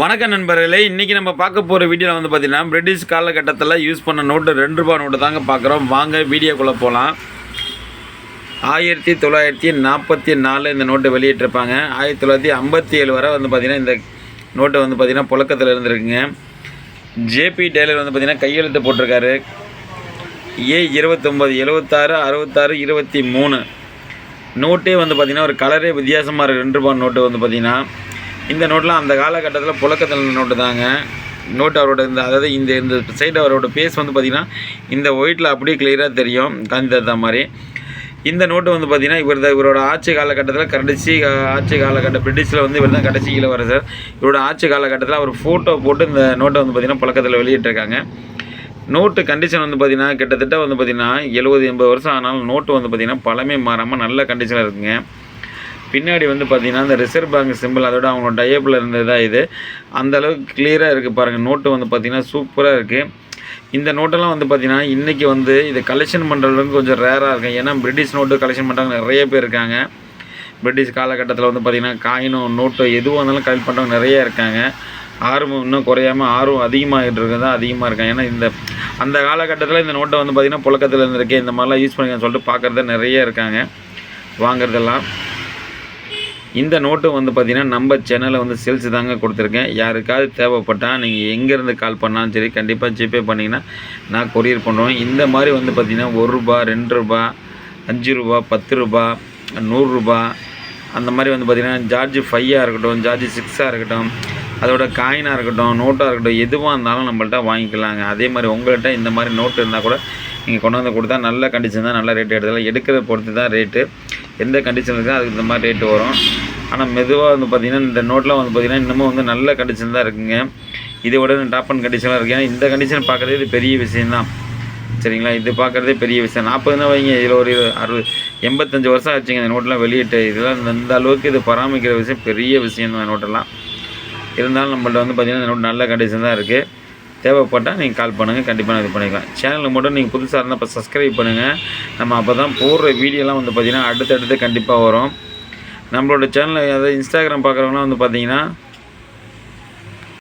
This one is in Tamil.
வணக்கம் நண்பர்களே இன்றைக்கி நம்ம பார்க்க போகிற வீடியோவில் வந்து பார்த்திங்கன்னா பிரிட்டிஷ் காலகட்டத்தில் யூஸ் பண்ண நோட்டு ரெண்டு ரூபா நோட்டு தாங்க பார்க்குறோம் வாங்க வீடியோக்குள்ளே போகலாம் ஆயிரத்தி தொள்ளாயிரத்தி நாற்பத்தி நாலு இந்த நோட்டு வெளியிட்டிருப்பாங்க. ஆயிரத்தி தொள்ளாயிரத்தி ஐம்பத்தி ஏழு வரை வந்து பார்த்திங்கன்னா இந்த நோட்டு வந்து பார்த்திங்கன்னா புழக்கத்தில் இருந்திருக்குங்க. ஜேபி டெய்லர் வந்து பார்த்திங்கன்னா கையெழுத்து போட்டிருக்காரு. ஏ இருபத்தொம்போது எழுபத்தாறு அறுபத்தாறு இருபத்தி மூணு. நோட்டே வந்து பார்த்திங்கன்னா ஒரு கலரே வித்தியாசமாக இருக்குது ரெண்டு ரூபா நோட்டு வந்து பார்த்திங்கன்னா இந்த நோட்லாம் அந்த காலகட்டத்தில் புழக்கத்தில் நோட்டு தாங்க. நோட்டு அவரோட இந்த அதாவது இந்த இந்த சைடு அவரோட பேஸ் வந்து பார்த்திங்கன்னா இந்த ஒயிட்டில் அப்படியே கிளியராக தெரியும். காந்தி தாத்தா மாதிரி. இந்த நோட்டு வந்து பார்த்திங்கன்னா இவர் தான் இவரோட ஆட்சி காலகட்டத்தில் கடைசி ஆட்சி காலகட்டம் பிரிட்டிஷில் வந்து இவர் தான் கடைசி கீழே வர சார் இவரோட ஆட்சி காலகட்டத்தில் அவர் ஃபோட்டோ போட்டு இந்த நோட்டை வந்து பார்த்திங்கன்னா புழக்கத்தில் வெளியிட்டிருக்காங்க. நோட்டு கண்டிஷன் வந்து பார்த்திங்கன்னா கிட்டத்தட்ட வந்து பார்த்திங்கன்னா எழுபது எண்பது வருஷம் ஆனாலும் நோட்டு வந்து பார்த்திங்கன்னா பழமை மாறாமல் நல்ல கண்டிஷனில் இருக்குங்க. பின்னாடி வந்து பார்த்திங்கன்னா அந்த ரிசர்வ் பேங்க் சிம்பிள் அதோட அவங்களோட டைப்பில் இருந்ததாக இது. அந்தளவுக்கு கிளியராக இருக்குது பாருங்கள் நோட்டு வந்து பார்த்திங்கன்னா சூப்பராக இருக்குது இந்த நோட்டெல்லாம் வந்து பார்த்திங்கன்னா இன்றைக்கி வந்து இதை கலெக்ஷன் பண்ணுறதுக்கு கொஞ்சம் ரேராக இருக்கும் ஏன்னா பிரிட்டிஷ் நோட்டு கலெக்ஷன் பண்ணுறவங்க நிறைய பேர் இருக்காங்க. பிரிட்டிஷ் காலகட்டத்தில் வந்து பார்த்திங்கன்னா காயினும் நோட்டோ எதுவாக இருந்தாலும் கலெக்ட் பண்ணுறவங்க நிறைய இருக்காங்க. ஆர்வம் இன்னும் குறையாமல் ஆர்வம் அதிகமாகிட்டு இருக்கிறது தான் அதிகமாக இருக்காங்க. ஏன்னா இந்த அந்த காலகட்டத்தில் இந்த நோட்டை வந்து பார்த்திங்கன்னா புழக்கத்தில் இருந்திருக்கே இந்த மாதிரிலாம் யூஸ் பண்ணிக்கன்னு சொல்லிட்டு பார்க்குறது நிறைய இருக்காங்க. வாங்குறதெல்லாம். இந்த நோட்டு வந்து பார்த்திங்கன்னா நம்ம சேனலில் வந்து சேல்ஸ் தாங்க கொடுத்துருக்கேன். யாருக்காவது தேவைப்பட்டால் நீங்கள் எங்கேருந்து கால் பண்ணாலும் சரி கண்டிப்பாக ஜிபே பண்ணிங்கன்னா நான் கொரியர் பண்ணுவேன் இந்த மாதிரி வந்து பார்த்திங்கன்னா ஒரு ரூபா ரெண்டு ரூபா அஞ்சு ரூபா பத்து ரூபா நூறுரூபா அந்த மாதிரி வந்து பார்த்திங்கன்னா ஜார்ஜ் ஃபையாக இருக்கட்டும் ஜார்ஜ் சிக்ஸாக இருக்கட்டும் அதோட காயினாக இருக்கட்டும் நோட்டாக இருக்கட்டும் எதுவாக இருந்தாலும் நம்மள்ட்ட வாங்கிக்கலாங்க. அதே மாதிரி உங்கள்கிட்ட இந்த மாதிரி நோட்டு இருந்தால் கூட நீங்கள் கொண்டு வந்து கொடுத்தா நல்ல கண்டிஷன் தான் நல்ல ரேட் எடுத்துக்கலாம் எடுக்கிறத பொறுத்து தான் ரேட்டு எந்த கண்டிஷன் இருக்கோ அதுக்கு இந்த மாதிரி ரேட்டு வரும். ஆனால் மெதுவாக வந்து பார்த்திங்கன்னா இந்த நோட்லாம் வந்து பார்த்திங்கன்னா இன்னமும் வந்து நல்ல கண்டிஷன் தான் இருக்குங்க. இதை விட டாப் அண்ட் கண்டிஷனாக இருக்குது ஏன்னா இந்த கண்டிஷன் பார்க்குறது இது பெரிய விஷயம்தான் சரிங்களா? இது பார்க்குறதே பெரிய விஷயம். நாற்பதுனா வைங்க இதில் ஒரு அறுபது எண்பத்தஞ்சு வருஷம் ஆச்சுங்க இந்த நோட்டெலாம் வெளியிட்டு. இதெல்லாம் இந்த- இந்த அளவுக்கு இது பராமரிக்கிற விஷயம் பெரிய விஷயம் தான் நோட்டெல்லாம் இருந்தாலும் நம்மள்ட்ட வந்து பார்த்திங்கன்னா இந்த நோட் நல்ல கண்டிஷன் தான் இருக்குது தேவைப்பட்டால் நீங்கள் கால் பண்ணுங்கள் கண்டிப்பாக நான் இது பண்ணிக்கலாம். சேனலுக்கு மட்டும் நீங்கள் புதுசாக இருந்தால் இப்போ சப்ஸ்கிரைப் பண்ணுங்கள் நம்ம அப்போ தான் போடுற வீடியோலாம் வந்து பார்த்திங்கன்னா அடுத்தடுத்து கண்டிப்பாக வரும். நம்மளோட சேனலில் அதாவது இன்ஸ்டாகிராம் பார்க்குறவங்களாம் வந்து பார்த்திங்கன்னா